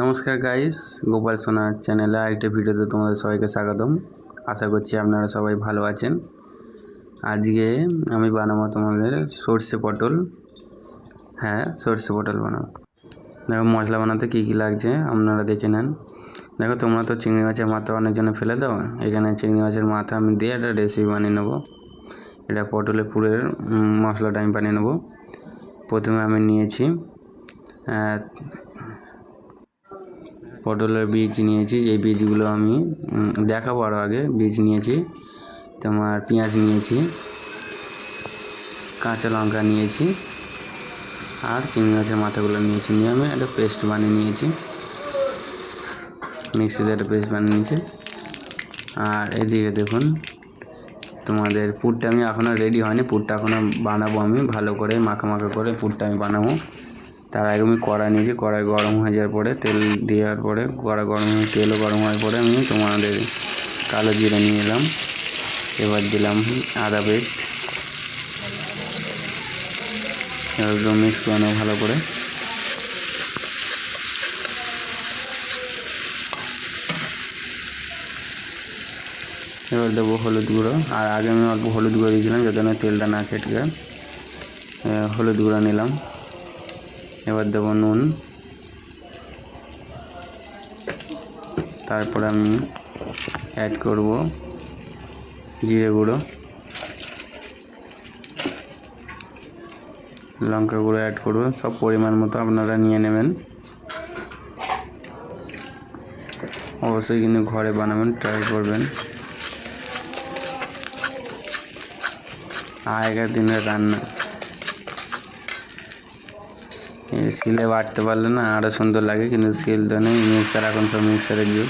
নমস্কার গাইস গোপাল সোনা চ্যানেলে আরেকটা ভিডিওতে তোমাদের সবাইকে স্বাগতম। আশা করছি আপনারা সবাই ভালো আছেন। আজকে আমি বানাবো তোমাদের সর্ষে পটল। হ্যাঁ সর্ষে পটল বানাবো। দেখো, মশলা বানাতে কী কী লাগছে, আপনারা দেখে নেন। দেখো, তোমরা তো চিংড়ি মাছের মাথা অনেকজনে ফেলে দাও। এখানে চিংড়ি মাছের মাথা আমি দিয়ে একটা রেসিপি বানিয়ে নেব। এটা পটলের পুরের মশলাটা আমি বানিয়ে নেব। প্রথমে আমি নিয়েছি পটলের বীজ নিয়েছি যে বীজগুলো আমি দেখাবো আরও আগে। বীজ নিয়েছি, তোমার পেঁয়াজ নিয়েছি, কাঁচা লঙ্কা নিয়েছি, আর চিংড়ি মাছের মাথাগুলো নিয়েছি। নিয়ে আমি একটা পেস্ট বানিয়ে নিয়েছি। মিক্সিতে একটা পেস্ট বানিয়ে নিয়েছি। আর এদিকে দেখুন, তোমাদের পুরটা আমি এখনও রেডি হয়নি। পুরটা এখনও বানাবো আমি, ভালো করে, মাখা মাখা করে পুরটা আমি বানাবো। তার আগে আমি কড়াই নিয়েছি, কড়াই গরম হয়ে যাওয়ার পরে, তেল দেওয়ার পরে, কড়া গরম হয়ে, তেলও গরম হওয়ার পরে আমি তোমাদের কালো জিরে নিয়ে এলাম। এবার দিলাম আদা পেস্ট। এবার মিক্স করে ভালো করে। এবার দেবো হলুদ গুঁড়ো। আর আগে আমি অল্প হলুদ গুঁড়ো দিয়েছিলাম যাতে না তেলটা না ছেটকে। হলুদ গুঁড়ো নিলাম। এবার দেবো নুন। তারপরে আমি অ্যাড করব জিরে গুঁড়ো। লঙ্কা গুঁড়ো অ্যাড করব। সব পরিমাণ মতো আপনারা নিয়ে নেবেন। অবশ্যই কিন্তু ঘরে বানাবেন ট্রাই করবেন। আগেকার দিনের রান্না। শিলে বাটতে পারলে না আরও সুন্দর লাগে, কিন্তু শিল তো নেই। মিক্সার এখন সব মিক্সারের যুগ।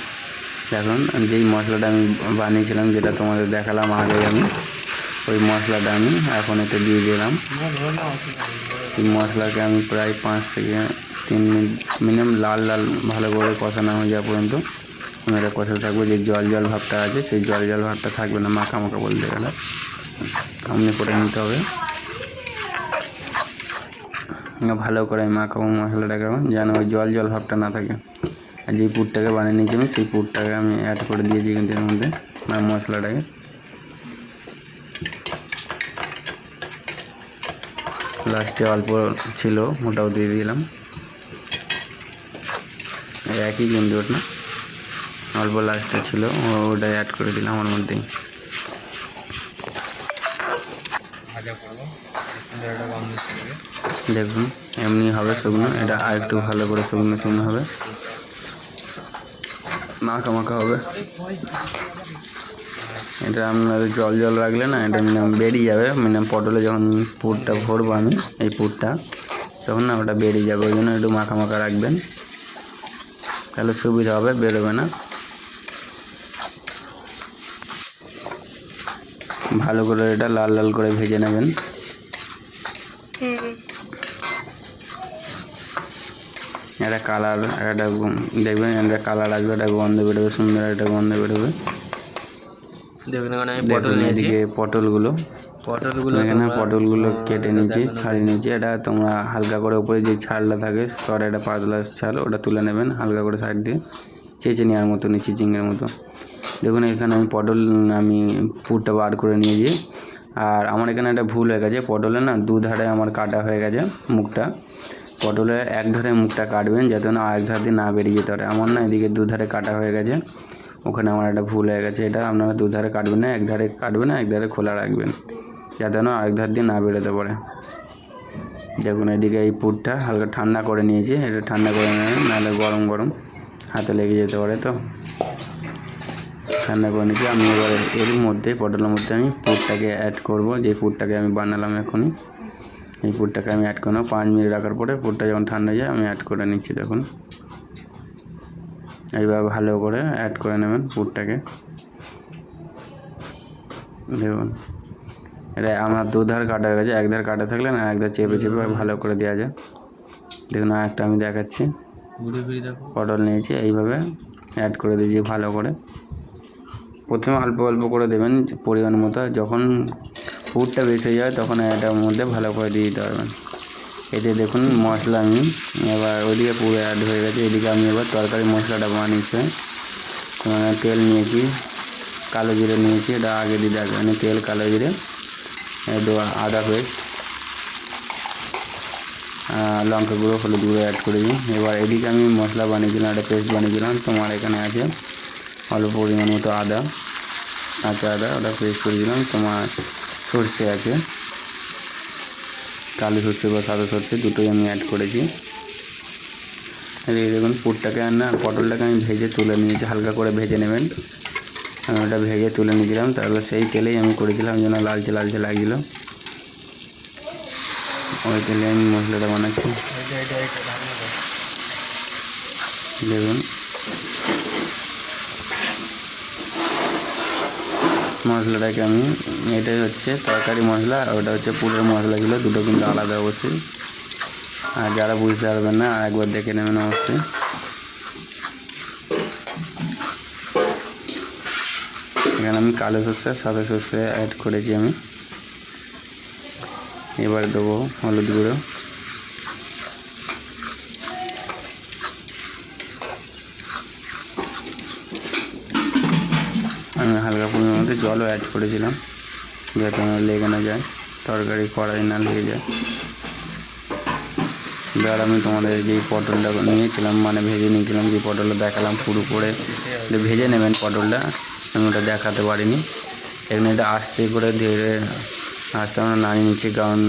এখন যেই মশলাটা আমি বানিয়েছিলাম, যেটা তোমাদের দেখালাম আগে আমি, ওই মশলাটা আমি এখন এতে দিয়ে দিলাম। এই মশলাকে আমি প্রায় পাঁচ থেকে তিন মিনিট মিনিমাম লাল লাল ভালো করে কষানো হয়ে যাওয়া পর্যন্ত আমি এটা কষাতে থাকব। যে জল জল ভাবটা আছে, সেই জল জল ভাবটা থাকবে না, মাখা মাখা বলতে গেলে। সামনে করে নিতে হবে। ভালো করে মাখাবো মশলাটাকে যেন ওই জল জল ভাবটা না থাকে। আর যেই পুরটাকে বানিয়ে নিয়েছি আমি, সেই পুরটাকে আমি অ্যাড করে দিয়েছি কিন্তু এর মধ্যে মানে মশলাটাকে। লাস্টে অল্প ছিল, ওটাও দিয়ে দিলাম। একই কিন্তু ওটা অল্প লাস্টে ছিল, ও- ওটাই অ্যাড করে দিলাম ওর মধ্যেই। ভাজা করব। দেখুন, এমনি হবে শুকনো এটা আর একটু ভালো করে শুকনো শুকনো হবে। মাখা মাখা হবে। এটা আপনাদের জল জল রাখলে না, এটা মিনিমাম বেরিয়ে যাবে। মিনিমাম পটলে যখন পুরটা ভরবো আমি, এই পুরটা, তখন না ওটা বেরিয়ে যাবে। ওই জন্য একটু মাখা মাখা রাখবেন। তাহলে সুবিধা হবে, বেরোবে না। ভালো করে এটা লাল লাল করে ভেজে নেবেন। কালার একটা দেখবেন একটা কালার আসবে একটা গন্ধ বেরোবে সুন্দর একটা গন্ধ বেরোবে। দেখুন এখানে আমি পটল এদিকে পটলগুলো। পটলগুলো এখানে পটলগুলো কেটে নিয়েছি ছাড়িয়ে নিয়েছি এটা তোমরা হালকা করে উপরে যে ছালটা থাকে স্তরে একটা পাতলা ছাল ওটা তুলে নেবেন হালকা করে সাইড দিয়ে চেঁচে নেওয়ার মতো নিচ্ছি চিংড়ির মতো। দেখুন এখানে আমি পটল আমি পুরটা বার করে নিয়েছি। আর আমার এখানে একটা ভুল হয়ে গেছে পটলে না দু ধারে আমার কাটা হয়ে গেছে মুখটা। পটলের এক ধারে মুখটা কাটবেন যাতে না আরেক ধার দিয়ে না বেরিয়ে যেতে পারে। আমার না, এদিকে দু ধারে কাটা হয়ে গেছে। ওখানে আমার একটা ভুল হয়ে গেছে। এটা আপনারা দু ধারে কাটবেন না, এক ধারে কাটবেন না, এক ধারে খোলা রাখবেন যাতে না আরেক ধার দিয়ে না বেরোতে পারে। দেখুন, এদিকে এই পুরটা হালকা ঠান্ডা করে নিয়েছি। এটা ঠান্ডা করে নেবেন নাহলে গরম গরম হাতে লেগে যেতে পারে তো। ঠান্ডা করে নিয়েছি। আমি এবার এর মধ্যে, পটলের মধ্যে আমি পুরটাকে অ্যাড করব। যে পুরটাকে আমি বানালাম এখনই। এই পুরটাকে আমি অ্যাড করে নেব। পাঁচ মিনিট রাখার পরে পুরটা যখন ঠান্ডা হয়ে যায় আমি অ্যাড করে নিচ্ছি দেখুন। এইভাবে ভালো করে অ্যাড করে নেবেন পুরটাকে দেখুন। এটা আমার দু ধার কাটা হয়ে গেছে। এক ধার কাটা থাকলে না এক ধার চেপে চেপে ভালো করে দেওয়া যায়। দেখুন আর একটা আমি দেখাচ্ছি। পটল নিয়েছি এইভাবে অ্যাড করে দিয়েছি ভালো করে। প্রথমে অল্প অল্প করে দেবেন পরিমাণ মতো। যখন পুরটা বেশি যায়, তখন এটার মধ্যে ভালো করে দিয়ে দিতে পারবেন এতে দেখুন, মশলা আমি এবার ওইদিকে পুরো অ্যাড হয়ে গেছে। এদিকে আমি এবার তরকারি মশলাটা বানিয়েছি। তেল নিয়েছি, কালো জিরে নিয়েছি, এটা আগে দিয়ে দেখবেন মানে তেল, কালো জিরে আদা পেস্ট লঙ্কা গুঁড়ো, হলুদ গুঁড়ো অ্যাড করে দিই। এবার এদিকে আমি মশলা বানিয়েছিলাম, একটা পেস্ট বানিয়েছিলাম। তোমার এখানে আছে অল্প পরিমাণ মতো আদা, কাঁচা আদা ওটা পেস্ট করে দিলাম। তোমার সর্ষে আছে কালো সর্ষে বা সাদা সর্ষে দুটোই আমি অ্যাড করেছি। আর এই দেখুন, পুরটাকে না, পটলটাকে আমি ভেজে তুলে নিয়েছি, হালকা করে ভেজে নেবেন। আমি ওটা ভেজে তুলে নিয়েছিলাম, তারপর সেই তেলেই আমি করেছিলাম যেন লালচে লালচে লাগছিল। ওই তেলে আমি মশলাটা বানাচ্ছি। দেখুন মশলাটাকে আমি এটাই হচ্ছে তরকারি মশলা আর ওটা হচ্ছে পুরের মশলাগুলো, দুটো কিন্তু আলাদা অবশ্যই। আর যারা বুঝতে পারবেন না একবার দেখে নেবেন অবশ্যই। এখানে আমি কালো সর্ষে, সাদা সর্ষে অ্যাড করেছি আমি। এবার দেবো হলুদ গুঁড়ো আমি হালকা পরিমাণ মধ্যে জলও অ্যাড করেছিলাম। যাতে আমার লেগে না যায়, তরকারি কড়াই না লেগে যায়। এবার আমি তোমাদের যেই পটলটা নিয়েছিলাম মানে ভেজে নিয়েছিলাম, যে পটলটা দেখালাম পুরো করে ভেজে নেবেন পটলটা, আমি ওটা দেখাতে পারিনি। এখানে এটা আস্তে করে ধীরে, আস্তে আমরা নাড়িয়ে নিচ্ছি, কারণ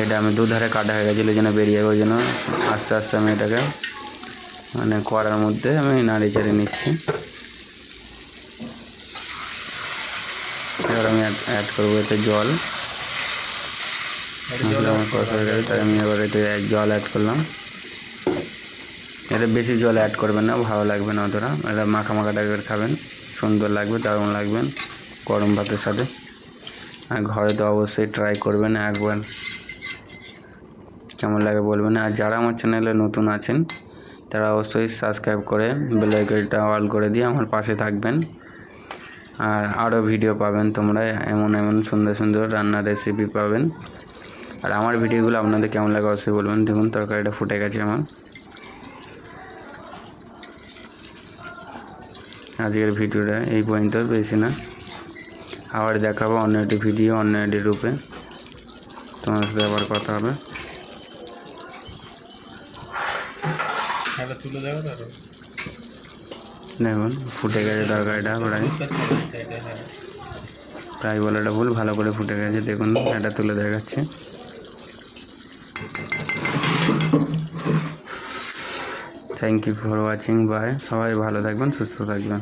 এটা আমি দুধারে কাটা হয়ে গেছিল জন্য বেরিয়ে যাবে, ওই জন্য আস্তে আস্তে আমি এটাকে মানে কড়ার মধ্যে আমি নাড়িয়ে চেড়ে নিচ্ছি। এবার আমি অ্যাড করব এতে জল। আমার কষা হয়ে গেছে তাই আমি এবার এতে জল অ্যাড করলাম। এটা বেশি জল অ্যাড করবেন না ভালো লাগবে না অতটা। এটা মাখা মাখা টাইপের খাবেন সুন্দর লাগবে দারুণ লাগবেন গরম ভাতের সাথে। আর ঘরে তো অবশ্যই ট্রাই করবেন একবার। কেমন লাগে বলবেন? আর যারা আমার চ্যানেলে নতুন আছেন তারা অবশ্যই সাবস্ক্রাইব করে বেল অল করে দিয়ে আমার পাশে থাকবেন। আর আরও ভিডিও পাবেন তোমরা, এমন এমন সুন্দর সুন্দর রান্নার রেসিপি পাবেন। আর আমার ভিডিওগুলো আপনাদের কেমন লাগে অবশ্যই বলবেন। দেখুন, তরকারিটা ফুটে গেছে আমার। আজকের ভিডিওটা এই পর্যন্ত, বেশি না। আবার দেখাবো অন্য একটি ভিডিও, অন্য একটি রূপে। তোমার সাথে আবার কথা হবে। তুলে? দেখুন ফুটে গেছে তরকারিটা, প্রায়। প্রায় বলাটা ভুল, ভালো করে ফুটে গেছে। দেখুন, এটা তুলে দেখাচ্ছে। Thank you for watching bye সবাই ভালো থাকবেন, সুস্থ থাকবেন।